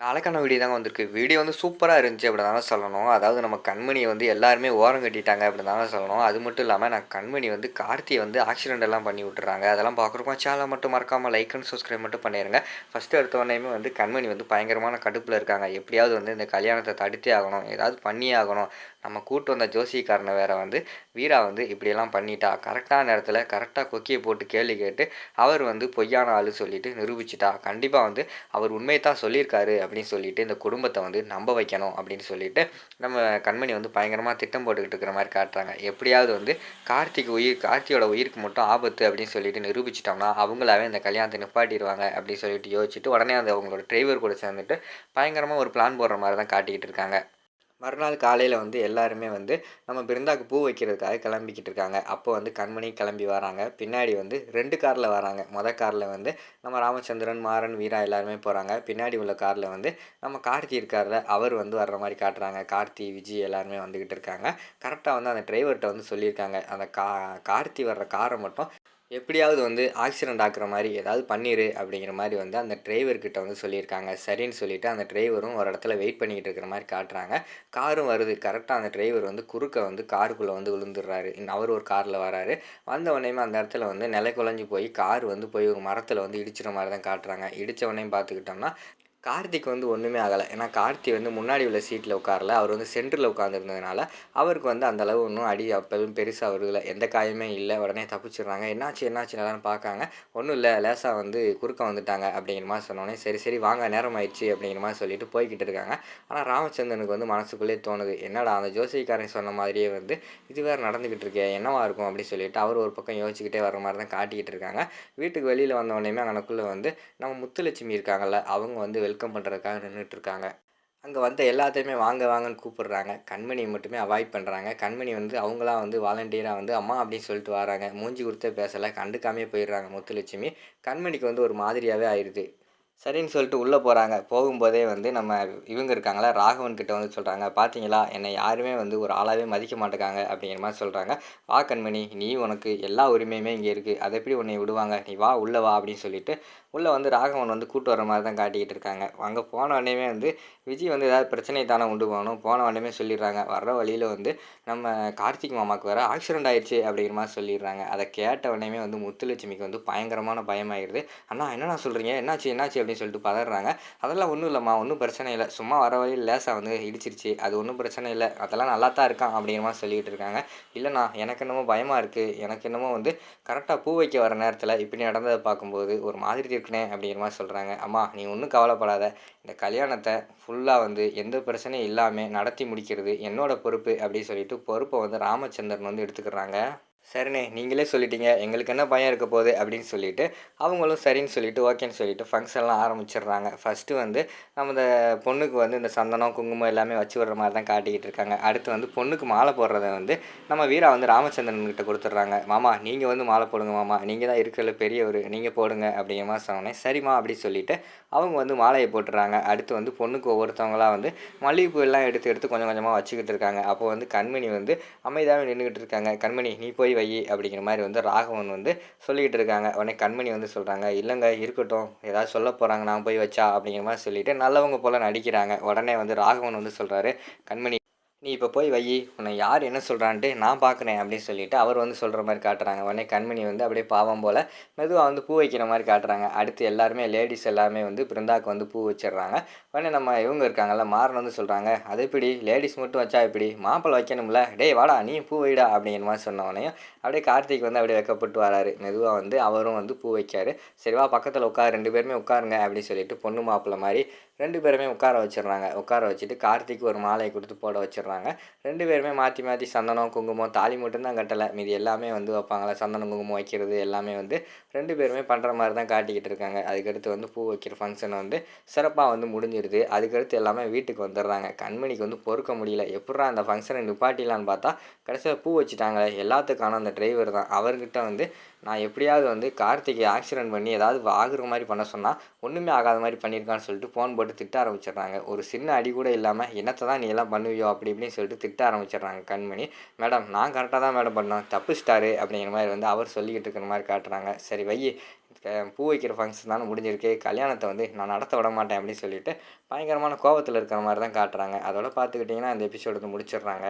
நாளைக்கான வீடியோ தாங்க வந்திருக்கு. வீடியோ வந்து சூப்பராக இருந்துச்சு அப்படி தாங்க சொல்லணும். அதாவது நம்ம கண்மணியை வந்து எல்லாருமே ஓரம் கட்டிட்டாங்க அப்படி தாங்க சொல்லணும். அது மட்டும் இல்லாமல் நான் கண்மணி வந்து கார்த்தியை வந்து ஆக்சிடென்ட் எல்லாம் பண்ணி விட்டுறாங்க. அதெல்லாம் பார்க்குறப்போ சேனலை மட்டும் மறக்காமல் லைக் அண்ட் சப்ஸ்கிரைப் மட்டும் பண்ணிடுங்க ஃபஸ்ட்டு எடுத்தவொடனேயுமே வந்து கண்மணி வந்து பயங்கரமான கடுப்பில் இருக்காங்க. எப்படியாவது வந்து இந்த கல்யாணத்தை தடுத்தே ஆகணும். ஏதாவது பண்ணியே ஆகணும். நம்ம கூட்டு வந்த ஜோசிக்காரனை வேற வந்து வீரா வந்து இப்படியெல்லாம் பண்ணிட்டா கரெக்டான நேரத்தில் கரெக்டாக கொக்கியை போட்டு கேள்வி கேட்டு அவர் வந்து பொய்யான ஆள் சொல்லிட்டு நிரூபிச்சிட்டா. கண்டிப்பாக வந்து அவர் உண்மையை தான் சொல்லியிருக்காரு அப்படின்னு சொல்லிட்டு இந்த குடும்பத்தை வந்து நம்ப வைக்கணும் அப்படின்னு சொல்லிட்டு நம்ம கண்மணி வந்து பயங்கரமாக திட்டம் போட்டுக்கிட்டு இருக்கிற மாதிரி காட்டுறாங்க. எப்படியாவது வந்து கார்த்திக் உயிர் கார்த்தியோட உயிருக்கு மட்டும் ஆபத்து அப்படின்னு சொல்லிட்டு நிரூபிச்சிட்டோம்னா அவங்களாவே இந்த கல்யாணத்தை நிப்பாட்டிடுவாங்க அப்படின்னு சொல்லிட்டு யோசிச்சுட்டு உடனே அந்த அவங்களோட டிரைவர் கூட சேர்ந்துட்டு பயங்கரமாக ஒரு பிளான் போடுற மாதிரி தான் காட்டிக்கிட்டு இருக்காங்க. மறுநாள் காலையில் வந்து எல்லாருமே வந்து நம்ம பிருந்தாக்கு பூ வைக்கிறதுக்காக கிளம்பிக்கிட்டு இருக்காங்க. அப்போ வந்து கண்மணி கிளம்பி வராங்க. பின்னாடி வந்து ரெண்டு காரில் வராங்க. மொதல் காரில் வந்து நம்ம ராமச்சந்திரன் மாறன் வீரா எல்லாருமே போகிறாங்க பின்னாடி உள்ள காரில் வந்து நம்ம கார்த்தி இருக்கார்ல அவர் வந்து வர்ற மாதிரி காட்டுறாங்க. கார்த்தி விஜய் எல்லாருமே வந்துக்கிட்டு இருக்காங்க. கரெக்டாக வந்து அந்த டிரைவர்கிட்ட வந்து சொல்லியிருக்காங்க. அந்த கா கார்த்தி வர்ற காரை மட்டும் எப்படியாவது வந்து ஆக்சிடென்ட் ஆக்குற மாதிரி ஏதாவது பண்ணிடு அப்படிங்கிற மாதிரி வந்து அந்த டிரைவர்கிட்ட வந்து சொல்லியிருக்காங்க. சரின்னு சொல்லிட்டு அந்த டிரைவரும் ஒரு இடத்துல வெயிட் பண்ணிக்கிட்டு இருக்கிற மாதிரி காட்டுறாங்க. காரும் வருது. கரெக்டாக அந்த டிரைவர் வந்து குறுக்க வந்து காருக்குள்ளே வந்து விழுந்துடுறாரு. அவர் ஒரு காரில் வராரு. வந்த உடனேயுமே அந்த இடத்துல வந்து நிலை குலைஞ்சி போய் கார் வந்து போய் ஒரு மரத்தில் வந்து இடிச்சிற மாதிரி தான் காட்டுறாங்க. இடித்த உடனே பார்த்துக்கிட்டோம்னா கார்த்திக் வந்து ஒன்றுமே ஆகலை. ஏன்னா கார்த்தி வந்து முன்னாடி உள்ள சீட்டில் உட்காரல. அவர் வந்து சென்டரில் உட்காந்துருந்ததுனால அவருக்கு வந்து அந்த அளவு ஒன்றும் அடி அப்பவும் பெருசாக வருகல. எந்த காயமே இல்லை. உடனே தப்பிச்சிடுறாங்க. என்னாச்சு என்னாச்சு எல்லாரும் பார்க்காங்க. ஒன்றும் இல்லை. லேசாக வந்து குறுக்க வந்துட்டாங்க அப்படிங்கிற மாதிரி சொன்னோடனே சரி சரி வாங்க. நேரம் ஆயிடுச்சு அப்படிங்கிற மாதிரி சொல்லிட்டு போய்கிட்டு இருக்காங்க. ஆனால் ராமச்சந்திரனுக்கு வந்து மனசுக்குள்ளே தோணுது. என்னடா அந்த ஜோசிக்காரன் சொன்ன மாதிரியே வந்து இது வேறு நடந்துக்கிட்டு இருக்கே. என்னவா இருக்கும்? அப்படின்னு சொல்லிட்டு அவர் ஒரு பக்கம் யோசிச்சுக்கிட்டே வர மாதிரி தான் காட்டிக்கிட்டு இருக்காங்க. வீட்டுக்கு வெளியில் வந்த உடனேயுமே அங்கனக்குள்ளே வந்து நம்ம முத்துலட்சுமி இருக்காங்கல்ல. அவங்க வந்து வெல்கம் பண்ணுறதுக்காக நின்றுட்டுருக்காங்க அங்கே வந்த எல்லாத்தையுமே வாங்க வாங்கன்னு கூப்பிடுறாங்க. கண்மணியை மட்டுமே அவாய்ட் பண்ணுறாங்க கண்மணி வந்து அவங்களாம் வந்து வாலண்டியராக வந்து அம்மா அப்படின்னு சொல்லிட்டு வராங்க. மூஞ்சி கொடுத்தே பேசலை. கண்டுக்காமே போயிடுறாங்க முத்துலட்சுமி. கண்மணிக்கு வந்து ஒரு மாதிரியாகவே ஆயிடுது சரின்னு சொல்லிட்டு உள்ளே போகிறாங்க போகும்போதே வந்து நம்ம இவங்க இருக்காங்களா? ராகவன் கிட்ட வந்து சொல்கிறாங்க பார்த்தீங்களா என்னை யாருமே வந்து ஒரு ஆளாகவே மதிக்க மாட்டேங்காங்க அப்படிங்கிற மாதிரி சொல்கிறாங்க வா கண்மணி நீ உனக்கு எல்லா உரிமையுமே இங்கே இருக்குது அதை எப்படி உன்னை விடுவாங்க? நீ வா உள்ளே வா அப்படின்னு சொல்லிட்டு உள்ளே வந்து ராகவன் வந்து கூட்டு வர மாதிரி தான் காட்டிக்கிட்டு இருக்காங்க. அங்கே போன உடனேமே வந்து விஜய் வந்து ஏதாவது பிரச்சனை தானே உண்டு போகணும். போன உடனே சொல்லிடுறாங்க. வர்ற வழியில் வந்து நம்ம கார்த்திக் மாமாவுக்கு வர ஆக்சிடென்ட் ஆயிடுச்சு அப்படிங்கிற மாதிரி சொல்லிடுறாங்க. அதை கேட்ட உடனே வந்து முத்துலட்சுமிக்கு வந்து பயங்கரமான பயமாயிடுது அண்ணா என்னென்ன சொல்கிறீங்க என்னாச்சு? என்னாச்சு? அப்படின்னு சொல்லிட்டு பதறாங்க. அதெல்லாம் ஒன்றும் இல்லைம்மா ஒன்றும் பிரச்சனை இல்லை. சும்மா வர வழியில் லேசாக வந்து இடிச்சிருச்சு. அது ஒன்றும் பிரச்சனை இல்லை. அதெல்லாம் நல்லா தான் இருக்கான் அப்படிங்கிற மாதிரி சொல்லிகிட்டு இருக்காங்க. இல்லைண்ணா எனக்கு என்னமோ பயமாக இருக்குது எனக்கு என்னமோ வந்து கரெக்டாக பூ வைக்க வர நேரத்தில் இப்படி நடந்ததை பார்க்கும்போது ஒரு மாதிரி இருக்குனே அப்படிங்கிற மாதிரி சொல்கிறாங்க அம்மா நீ ஒன்றும் கவலைப்படாத. இந்த கல்யாணத்தை ஃபுல்லாக வந்து எந்த பிரச்சனையும் இல்லாமல் நடத்தி முடிக்கிறது என்னோட பொறுப்பு அப்படின்னு சொல்லிட்டு பொறுப்பை வந்து ராமச்சந்திரன் வந்து எடுத்துக்கிறாங்க. சரிண்ணே நீங்களே சொல்லிட்டீங்க. எங்களுக்கு என்ன பயம் இருக்க போகுது அப்படின்னு சொல்லிட்டு அவங்களும் சரின்னு சொல்லிட்டு ஓகேன்னு சொல்லிட்டு ஃபங்க்ஷன்லாம் ஆரம்பிச்சிடுறாங்க. ஃபஸ்ட்டு வந்து நம்ம இந்த பொண்ணுக்கு வந்து இந்த சந்தனம் குங்குமம் எல்லாமே வச்சு விடுற மாதிரி தான் காட்டிக்கிட்டு இருக்காங்க. அடுத்து வந்து பொண்ணுக்கு மாலை போடுறத வந்து நம்ம வீரா வந்து ராமச்சந்திரன் கிட்ட கொடுத்துட்றாங்க. மாமா நீங்கள் வந்து மாலை போடுங்க மாமா. நீங்கள் தான் இருக்கிறதுல பெரியவர். நீங்கள் போடுங்க அப்படிங்கிற மாதிரி சொன்னோன்னே சரிம்மா அப்படி சொல்லிட்டு அவங்க வந்து மாலையை போட்டுறாங்க அடுத்து வந்து பொண்ணுக்கு ஒவ்வொருத்தவங்களாம் வந்து மல்லிகைப்பூ எல்லாம் எடுத்து எடுத்து கொஞ்சம் கொஞ்சமாக வச்சுக்கிட்டு இருக்காங்க. அப்போ வந்து கண்மணி வந்து அமைதியாகவே நின்றுக்கிட்டு இருக்காங்க. கண்மணி நீ போய் வை அப்படிங்கிற மாதிரி வந்து ராகவன் வந்து சொல்லிக்கிட்டு இருக்காங்க. உடனே கண்மணி வந்து சொல்கிறாங்க இல்லைங்க இருக்கட்டும். ஏதாவது சொல்ல போகிறாங்க நான் போய் வச்சா அப்படிங்கிற மாதிரி சொல்லிட்டு நல்லவங்க போல் நடிக்கிறாங்க. உடனே வந்து ராகவன் வந்து சொல்கிறாரு கண்மணி நீ இப்போ போய் வை உன்னை யார் என்ன சொல்கிறான்ட்டு நான் பார்க்குறேன் அப்படின்னு சொல்லிட்டு அவர் வந்து சொல்கிற மாதிரி காட்டுறாங்க. உடனே கண்மணி வந்து அப்படியே பாவம் போல் மெதுவாக வந்து பூ வைக்கிற மாதிரி காட்டுறாங்க. அடுத்து எல்லாருமே லேடிஸ் எல்லாமே வந்து பிருந்தாக்கு வந்து பூ வச்சிடுறாங்க. உடனே நம்ம இவங்க இருக்காங்கல்ல மாறன் வந்து சொல்கிறாங்க அது எப்படி? லேடிஸ் மட்டும் வச்சா எப்படி? மாப்பிள்ளை வைக்கணும்ல. டேய் வாடா நீ பூ வைடா அப்படிங்கிற மாதிரி சொன்ன அப்படியே கார்த்திக் வந்து அப்படியே வைக்கப்பட்டு வராரு. மெதுவாக வந்து அவரும் வந்து பூ வைக்காரு. சரிவா பக்கத்தில் உட்காரு ரெண்டு பேருமே உட்காருங்க அப்படின்னு சொல்லிட்டு பொண்ணு மாப்பிள்ளை மாதிரி ரெண்டு பேருமே உட்கார வச்சிடுறாங்க. உட்கார வச்சுட்டு கார்த்திக் ஒரு மாலையை கொடுத்து போட வச்சிடுறாங்க. ரெண்டு பேருமே மாற்றி மாற்றி சந்தனம் குங்குமம் தாலி மட்டும்தான் கட்டலை. மீதி எல்லாமே வந்து வைப்பாங்களே? சந்தனம் குங்குமம் வைக்கிறது எல்லாமே வந்து ரெண்டு பேருமே பண்ணுற மாதிரி தான் காட்டிக்கிட்டு இருக்காங்க. அதுக்கடுத்து வந்து பூ வைக்கிற ஃபங்க்ஷன் வந்து சிறப்பாக வந்து முடிஞ்சிருது அதுக்கடுத்து எல்லாமே வீட்டுக்கு வந்துடுறாங்க. கண்மணிக்கு வந்து பொறுக்க முடியல. எப்படா அந்த ஃபங்க்ஷனை நிப்பாட்டிலான்னு பார்த்தா கடைசியில் பூ வச்சுட்டாங்களே. எல்லாத்துக்கான அந்த டிரைவர் தான். அவர்கிட்ட வந்து நான் எப்படியாவது வந்து கார்த்திகை ஆக்சிடென்ட் பண்ணி ஏதாவது ஆகுற மாதிரி பண்ண சொன்னால் ஒன்றுமே ஆகாத மாதிரி பண்ணியிருக்கான்னு சொல்லிட்டு ஃபோன் போட்டு திட்ட ஆரம்பிச்சிடுறாங்க. ஒரு சின்ன அடி கூட இல்லாமல் என்னத்தை தான் நீ எல்லாம் பண்ணுவியோ? அப்படி இப்படின்னு சொல்லிட்டு திட்ட ஆரம்பிச்சிடுறாங்க கண்மணி. மேடம் நான் கரெக்டாக தான் மேடம் பண்ணோம். தப்பிச்சிட்டாரு. அப்படிங்கிற மாதிரி வந்து அவர் சொல்லிக்கிட்டு இருக்கிற மாதிரி காட்டுறாங்க. சரி வை. பூ வைக்கிற ஃபங்க்ஷன் தானே முடிஞ்சிருக்கு. கல்யாணத்தை வந்து நான் நடத்த விட மாட்டேன். அப்படின்னு சொல்லிட்டு பயங்கரமான கோபத்தில் இருக்கிற மாதிரி தான் காட்டுறாங்க. அதோட பார்த்துக்கிட்டிங்கன்னா அந்த எபிசோடு வந்து முடிச்சிடுறாங்க.